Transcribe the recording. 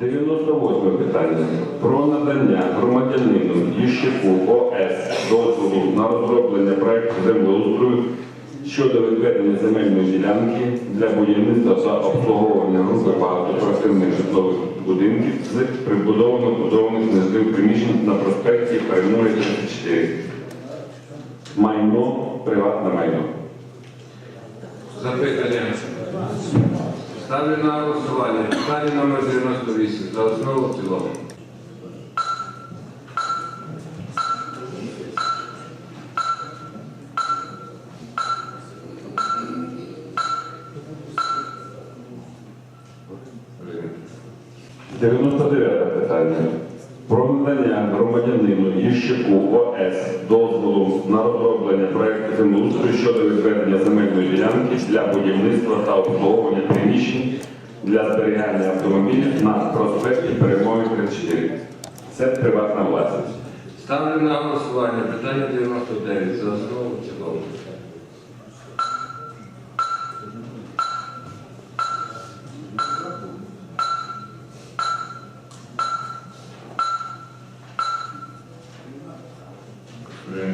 98 питання. Про надання громадянину Ющику ОС дозволу на розроблення проекту землеустрою щодо відведення земельної ділянки для будівництва та обслуговування групи багатоквартирних житлових будинків з прибудовано будованих нежитлових приміщень на проспекті Перемоги 34. Майно, приватне майно. Запитання. Ставлю на голосування. Питання номер 98. За основу в цілому. Прийнято. 99 питання. Про надання громадянину Ющику ОС дозволу на розроблення проєкту землеустрою щодо відведення земельної ділянки для будівництва та обслуговування приміщень для зберігання автомобілів на проспекті Перемоги 34. Це приватна власність. Ставлю на голосування. Питання 99. За основу в 对，对。